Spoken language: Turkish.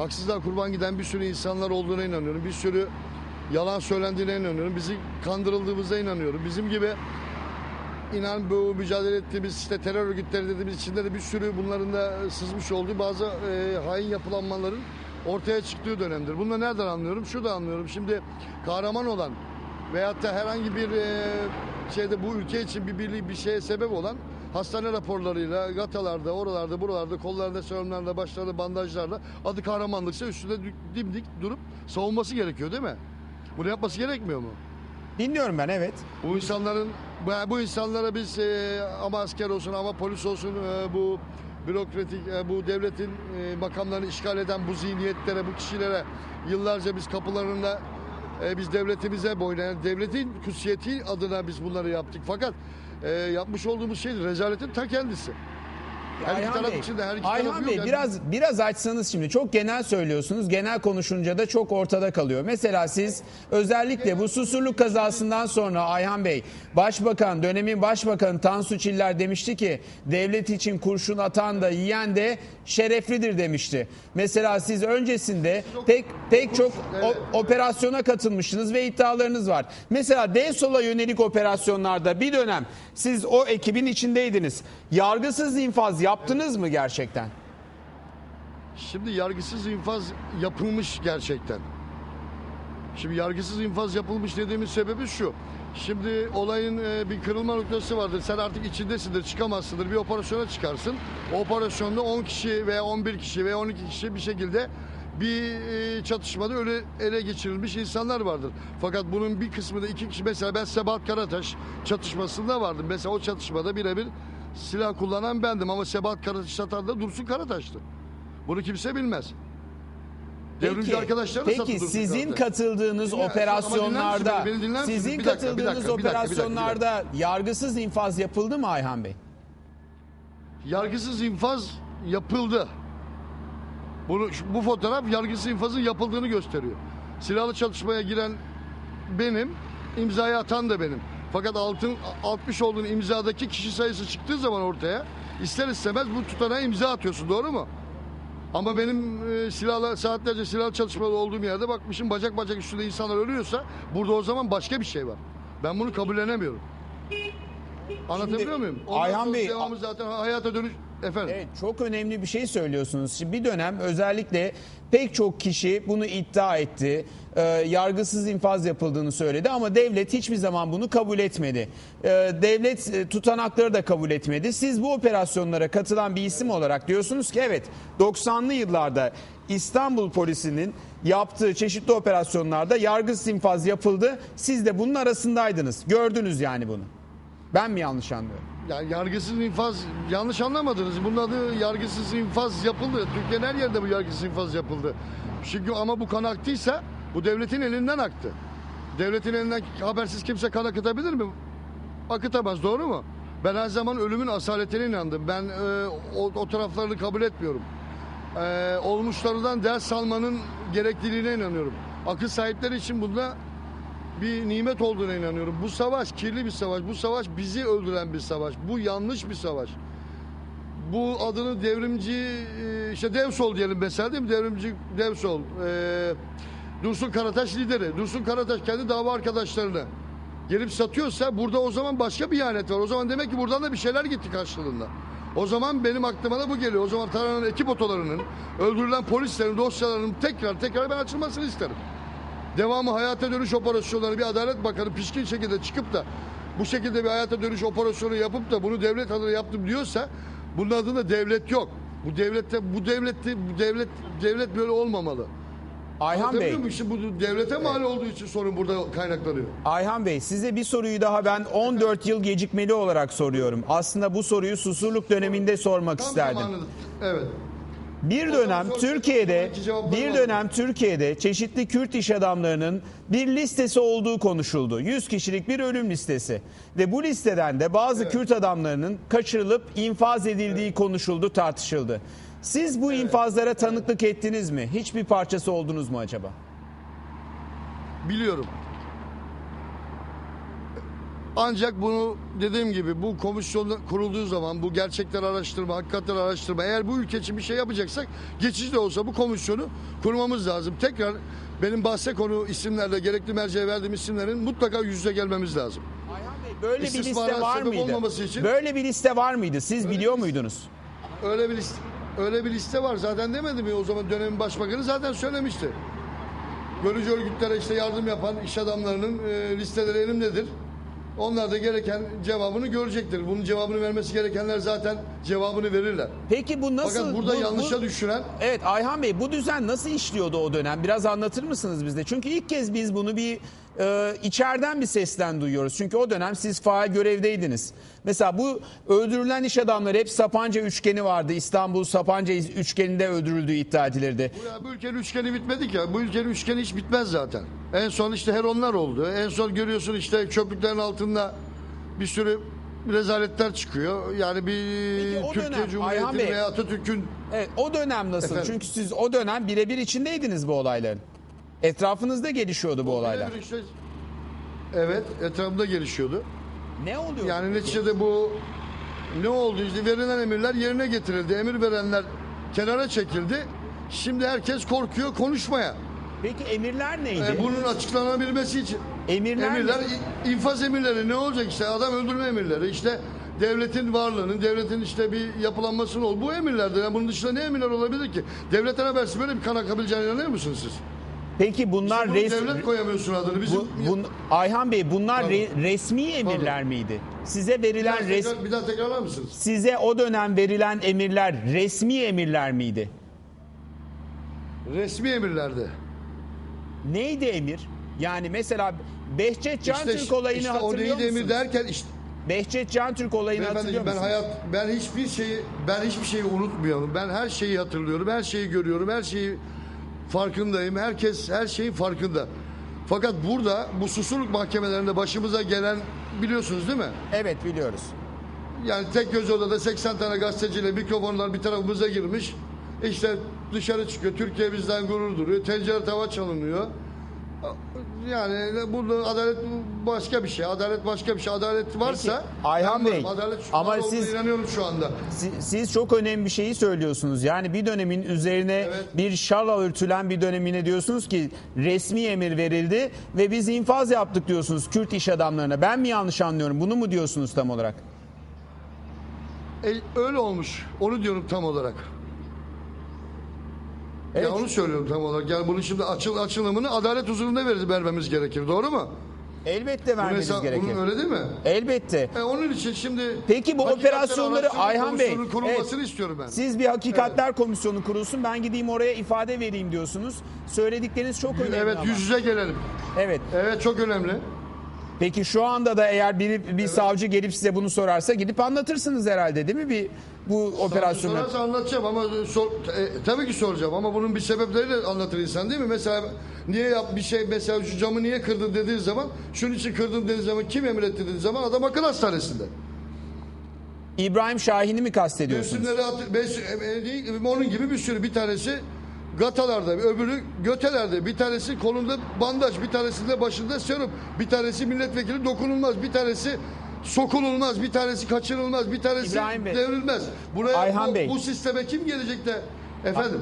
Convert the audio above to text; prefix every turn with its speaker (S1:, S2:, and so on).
S1: haksızlığa kurban giden bir sürü insanlar olduğuna inanıyorum. Bir sürü yalan söylendiğine inanıyorum. Bizi kandırıldığımıza inanıyorum. Bizim gibi inan bu mücadele ettiğimiz işte terör örgütleri dediğimiz içinde de bir sürü bunların da sızmış olduğu bazı e, hain yapılanmaların ortaya çıktığı dönemdir. Bunu da nereden anlıyorum? Şurada anlıyorum. Şimdi kahraman olan veyahut da herhangi bir e, şeyde bu ülke için bir birliği bir şeye sebep olan hastane raporlarıyla gatalarda, oralarda, buralarda, kollarında, serumlarda, başlarında bandajlarla adı kahramanlıksa üstünde dimdik durup savunması gerekiyor değil mi? Bunu yapması gerekmiyor mu?
S2: Dinliyorum ben evet.
S1: Bu insanların bu- bu insanlara biz e, ama asker olsun ama polis olsun e, bu bürokratik e, bu devletin e, makamlarını işgal eden bu zihniyetlere bu kişilere yıllarca biz kapılarında e, biz devletimize boyun eğen devletin kutsiyeti adına biz bunları yaptık. Fakat e, yapmış olduğumuz şey rezaletin ta kendisi. Her iki
S2: Ayhan
S1: taraf
S2: Bey,
S1: için de her iki
S2: Ayhan
S1: taraf
S2: Bey.
S1: Yani
S2: biraz biraz açsanız şimdi çok genel söylüyorsunuz. Genel konuşunca da çok ortada kalıyor. Mesela siz özellikle bu Susurluk kazasından sonra Ayhan Bey Başbakan dönemin Başbakanı Tansu Çiller demişti ki devlet için kurşun atan da yiyen de şereflidir demişti. Mesela siz öncesinde pek pek çok o- operasyona katılmışsınız ve iddialarınız var. Mesela DSOL'a yönelik operasyonlarda bir dönem siz o ekibin içindeydiniz. Yargısız infaz yaptınız mı gerçekten?
S1: Şimdi yargısız infaz yapılmış gerçekten. Şimdi yargısız infaz yapılmış dediğimiz sebebi şu. Şimdi olayın e, bir kırılma noktası vardır. Sen artık içindesindir, çıkamazsındır. Bir operasyona çıkarsın. O operasyonda 10 kişi veya 11 kişi veya 12 kişi bir şekilde bir e, çatışmada öyle ele geçirilmiş insanlar vardır. Fakat bunun bir kısmı da iki kişi mesela ben Sebahat Karataş çatışmasında vardım. Mesela o çatışmada birebir silah kullanan bendim ama Sebahat Karataş atan da Dursun Karataş'tı. Bunu kimse bilmez. Devrimci arkadaşlar da
S2: peki
S1: satıldı
S2: sizin
S1: Dursun
S2: katıldığınız
S1: Dinle,
S2: operasyonlarda
S1: beni? Beni
S2: sizin
S1: Bir
S2: katıldığınız
S1: dakika, bir dakika, bir dakika, bir dakika.
S2: operasyonlarda yargısız infaz yapıldı mı Ayhan Bey?
S1: Yargısız infaz yapıldı. Bunu, bu fotoğraf yargısız infazın yapıldığını gösteriyor. Silahlı çatışmaya giren benim, imzayı atan da benim. Fakat altın atmış olduğun imzadaki kişi sayısı çıktığı zaman ortaya ister istemez bu tutanağa imza atıyorsun doğru mu? Ama benim e, silahla saatlerce silahlı çalışmada olduğum yerde bakmışım bacak bacak üstünde insanlar ölüyorsa burada o zaman başka bir şey var. Ben bunu kabullenemiyorum. Anlatabiliyor muyum? Ondan
S2: Ayhan Bey,
S1: devamı zaten hayata dönüş efendim.
S2: Evet çok önemli bir şey söylüyorsunuz. Şimdi bir dönem özellikle pek çok kişi bunu iddia etti. Ee, yargısız infaz yapıldığını söyledi ama devlet hiçbir zaman bunu kabul etmedi. Ee, devlet e, tutanakları da kabul etmedi. Siz bu operasyonlara katılan bir isim olarak diyorsunuz ki evet 90'lı yıllarda İstanbul polisinin yaptığı çeşitli operasyonlarda yargısız infaz yapıldı. Siz de bunun arasındaydınız. Gördünüz yani bunu. Ben mi yanlış anlıyorum?
S1: Yani yargısız infaz yanlış anlamadınız. Bunun adı yargısız infaz yapıldı. Türkiye'nin her yerinde bu yargısız infaz yapıldı. Çünkü ama bu kan aktıysa bu devletin elinden aktı. Devletin elinden habersiz kimse kan akıtabilir mi? Akıtamaz doğru mu? Ben her zaman ölümün asaletine inandım. Ben e, o, o taraflarını kabul etmiyorum. E, olmuşlarından ders almanın gerekliliğine inanıyorum. Akıl sahipleri için bunda bir nimet olduğuna inanıyorum. Bu savaş kirli bir savaş. Bu savaş bizi öldüren bir savaş. Bu yanlış bir savaş. Bu adını devrimci e, işte Devsol diyelim mesela değil mi? Devrimci Devsol. E, Dursun Karataş lideri. Dursun Karataş kendi dava arkadaşlarını gelip satıyorsa burada o zaman başka bir ihanet var. O zaman demek ki buradan da bir şeyler gitti karşılığında. O zaman benim aklıma da bu geliyor. O zaman taranan ekip otolarının, öldürülen polislerin dosyalarının tekrar tekrar ben açılmasını isterim devamı hayata dönüş operasyonları bir Adalet Bakanı pişkin şekilde çıkıp da bu şekilde bir hayata dönüş operasyonu yapıp da bunu devlet adına yaptım diyorsa bunun adında devlet yok. Bu devlette bu devlette bu devlet devlet böyle olmamalı.
S2: Ayhan Bey.
S1: Muyum? İşte bu devlete mal olduğu için sorun burada kaynaklanıyor.
S2: Ayhan Bey size bir soruyu daha ben 14 yıl gecikmeli olarak soruyorum. Aslında bu soruyu Susurluk döneminde sormak
S1: Tam
S2: isterdim.
S1: zamanında. Evet.
S2: Bir dönem Türkiye'de bir dönem Türkiye'de çeşitli Kürt iş adamlarının bir listesi olduğu konuşuldu. 100 kişilik bir ölüm listesi ve bu listeden de bazı Kürt adamlarının kaçırılıp infaz edildiği konuşuldu, tartışıldı. Siz bu infazlara tanıklık ettiniz mi? Hiçbir parçası oldunuz mu acaba?
S1: Biliyorum. Ancak bunu dediğim gibi bu komisyon kurulduğu zaman bu gerçekleri araştırma, hakikatleri araştırma eğer bu ülke için bir şey yapacaksak geçici de olsa bu komisyonu kurmamız lazım. Tekrar benim bahse konu isimlerle gerekli merceğe verdiğim isimlerin mutlaka yüz yüze gelmemiz lazım.
S2: Ayhan Bey böyle bir liste var mıydı?
S1: için-
S2: Böyle bir liste var mıydı? Siz biliyor muydunuz?
S1: Öyle bir liste, öyle bir liste var zaten demedi mi o zaman dönemin başbakanı zaten söylemişti. Görücü örgütlere işte yardım yapan iş adamlarının e, listeleri elimdedir. Onlar da gereken cevabını görecektir. Bunun cevabını vermesi gerekenler zaten cevabını verirler.
S2: Peki bu nasıl?
S1: Fakat burada
S2: bu- bu-
S1: yanlışa düşüren
S2: Evet Ayhan Bey bu düzen nasıl işliyordu o dönem? Biraz anlatır mısınız bize? Çünkü ilk kez biz bunu bir e, içeriden bir sesten duyuyoruz. Çünkü o dönem siz faal görevdeydiniz. Mesela bu öldürülen iş adamları hep Sapanca üçgeni vardı. İstanbul Sapanca üçgeninde öldürüldüğü iddia edilirdi.
S1: Bu, ya, bu ülkenin üçgeni bitmedi ki. Bu ülkenin üçgeni hiç bitmez zaten. En son işte Heronlar oldu. En son görüyorsun işte çöplüklerin altında bir sürü rezaletler çıkıyor. Yani bir
S2: Peki o
S1: Türkiye
S2: dönem, Bey-
S1: veya Atatürk'ün
S2: Evet o dönem nasıl?
S1: Efendim?
S2: Çünkü siz o dönem birebir içindeydiniz bu olayların. Etrafınızda gelişiyordu bu olaylar.
S1: Evet etrafında gelişiyordu.
S2: Ne oluyor?
S1: Yani neticede bu ne oldu işte verilen emirler yerine getirildi. Emir verenler kenara çekildi. Şimdi herkes korkuyor konuşmaya.
S2: Peki emirler neydi?
S1: E, bunun açıklanabilmesi için
S2: Emirler
S1: emirler infaz emirleri ne olacak işte adam öldürme emirleri işte devletin varlığının devletin işte bir yapılanmasının ol bu emirlerdir. Yani bunun dışında ne emirler olabilir ki? Devletten habersiz böyle bir kan akabileceğine inanıyor musunuz siz?
S2: Peki bunlar
S1: Bunu
S2: res-
S1: devlet koyamıyorsun adını. Bizim
S2: bu, bun- Ayhan Bey bunlar
S1: Pardon.
S2: re- resmi emirler miydi? Size
S1: bir, daha
S2: verilen res
S1: tekrar, bir daha tekrarlar mısınız?
S2: size o dönem verilen emirler resmi emirler miydi?
S1: Resmi emirlerde.
S2: Neydi emir? Yani mesela Behçet Can
S1: İşte,
S2: Türk olayını
S1: işte o
S2: hatırlıyor
S1: neydi emir
S2: musunuz?
S1: derken işte
S2: Behçet Can Türk olayını hatırlıyor
S1: Beyefendiciğim ben
S2: musunuz?
S1: hayat ben hiçbir şeyi ben hiçbir şeyi unutmuyorum. Ben her şeyi hatırlıyorum. Her şeyi görüyorum. Her şeyi farkındayım. Herkes her şeyin farkında. Fakat burada bu susurluk mahkemelerinde başımıza gelen biliyorsunuz değil mi?
S2: Evet biliyoruz.
S1: Yani tek göz odada 80 tane gazeteciyle mikrofonlar bir tarafımıza girmiş. İşte dışarı çıkıyor. Türkiye bizden gurur duruyor. Tencere tava çalınıyor. Yani burada adalet başka bir şey. Adalet başka bir şey. Adalet varsa
S2: Peki, Ayhan. Bey,
S1: adalet şu
S2: ama siz-
S1: inanıyorum şu anda.
S2: Siz, siz çok önemli bir şeyi söylüyorsunuz. Yani bir dönemin üzerine
S1: Evet.
S2: bir şal örtülen bir dönemine diyorsunuz ki resmi emir verildi ve biz infaz yaptık diyorsunuz Kürt iş adamlarına. Ben mi yanlış anlıyorum? Bunu mu diyorsunuz tam olarak?
S1: E, öyle olmuş. Onu diyorum tam olarak.
S2: Evet.
S1: Ya onu söylüyorum tam olarak. Yani bunun şimdi açıl açılımını adalet huzurunda ver- vermemiz gerekir. Doğru mu?
S2: Elbette
S1: Bunun,
S2: vermeniz
S1: hesap-
S2: gerekir.
S1: bunun öyle değil mi?
S2: Elbette.
S1: E, onun için şimdi
S2: Peki bu operasyonları
S1: Araştırma
S2: Ayhan Bey
S1: Komisyonu'nun kurulmasını
S2: evet,
S1: istiyorum ben.
S2: Siz bir hakikatler komisyonu kurulsun ben gideyim oraya ifade vereyim diyorsunuz. Söyledikleriniz çok önemli
S1: evet
S2: ama.
S1: yüz yüze gelelim.
S2: Evet.
S1: Evet çok önemli.
S2: Peki şu anda da eğer biri bir savcı gelip size bunu sorarsa gidip anlatırsınız herhalde değil mi bir bu operasyonu?
S1: Sorarsa anlatacağım ama sor, e, tabii ki soracağım ama bunun bir sebepleriyle anlatır insan değil mi? Mesela niye yap bir şey mesela şu camı niye kırdın dediği zaman şunun için kırdım dediği zaman kim emir etti dediği zaman adam akıl hastanesinde.
S2: İbrahim Şahin'i mi kastediyorsunuz?
S1: Resimleri at, beş, e, e, değil, onun gibi bir sürü bir tanesi gatalarda, öbürü götelerde, bir tanesi kolunda bandaj, bir tanesinde başında serum, bir tanesi milletvekili dokunulmaz, bir tanesi sokululmaz, bir tanesi kaçırılmaz, bir tanesi
S2: İbrahim Bey.
S1: devrilmez. Buraya
S2: Ayhan
S1: bu,
S2: Bey.
S1: bu sisteme kim gelecek de efendim